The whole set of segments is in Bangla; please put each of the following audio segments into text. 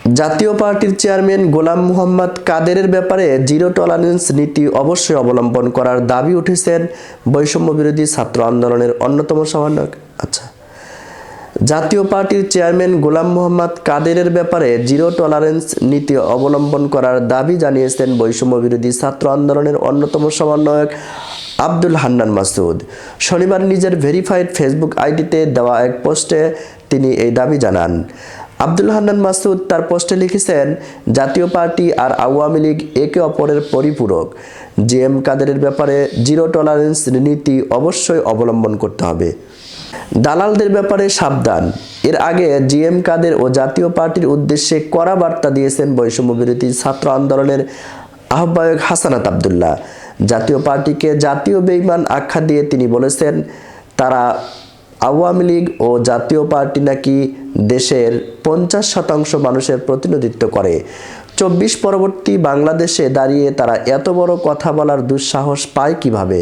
জাতীয় পার্টির চেয়ারম্যান গোলাম মোহাম্মদ কাদেরের ব্যাপারে জিরো টলারেন্স নীতি অবশ্যই অবলম্বন করার দাবি উঠেছেন বৈষম্য বিরোধী ছাত্র আন্দোলনের অন্যতম সমন্বয়ক। আচ্ছা। জাতীয় পার্টির চেয়ারম্যান গোলাম মোহাম্মদ কাদেরের ব্যাপারে জিরো টলারেন্স নীতি অবলম্বন করার দাবি জানিয়েছেন বৈষম্য বিরোধী ছাত্র আন্দোলনের অন্যতম সমন্বয়ক আব্দুল হান্নান মাসুদ। শনিবার নিজের ভেরিফাইড ফেসবুক আইডিতে দেওয়া এক পোস্টে তিনি এই দাবি জানান। আব্দুল হান্নান মাসুদ তার পোস্টে লিখেছেন, জাতীয় পার্টি আর আওয়ামী লীগ একে অপরের পরিপূরক। জি এম কাদেরের ব্যাপারে জিরো টলারেন্স নীতি অবশ্যই অবলম্বন করতে হবে। দালালদের ব্যাপারে সাবধান। এর আগে জি এম কাদের ও জাতীয় পার্টির উদ্দেশ্যে কড়া বার্তা দিয়েছেন বৈষম্য বিরোধী ছাত্র আন্দোলনের আহ্বায়ক হাসানাত আবদুল্লাহ। জাতীয় পার্টিকে জাতীয় বেইমান আখ্যা দিয়ে তিনি বলেছেন, তারা আওয়ামী লীগ ও জাতীয় পার্টি নাকি দেশের পঞ্চাশ শতাংশ মানুষের প্রতিনিধিত্ব করে। চব্বিশ পরবর্তী বাংলাদেশে দাঁড়িয়ে তারা এত বড় কথা বলার দুঃসাহস পায় কীভাবে?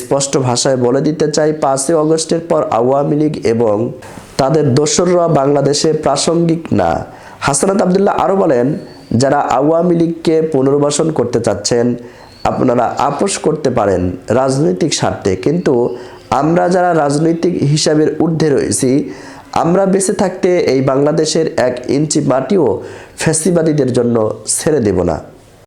স্পষ্ট ভাষায় বলে দিতে চাই, পাঁচই অগস্টের পর আওয়ামী লীগ এবং তাদের দোসররা বাংলাদেশে প্রাসঙ্গিক না। হাসানাত আবদুল্লাহ আরও বলেন, যারা আওয়ামী লীগকে পুনর্বাসন করতে চাচ্ছেন, আপনারা আপোষ করতে পারেন রাজনৈতিক স্বার্থে, কিন্তু আমরা যারা রাজনৈতিক হিসাবের ঊর্ধ্বে রয়েছি, আমরা বেঁচে থাকতে এই বাংলাদেশের এক ইঞ্চি মাটিও ফ্যাসিবাদীদের জন্য ছেড়ে দেব না।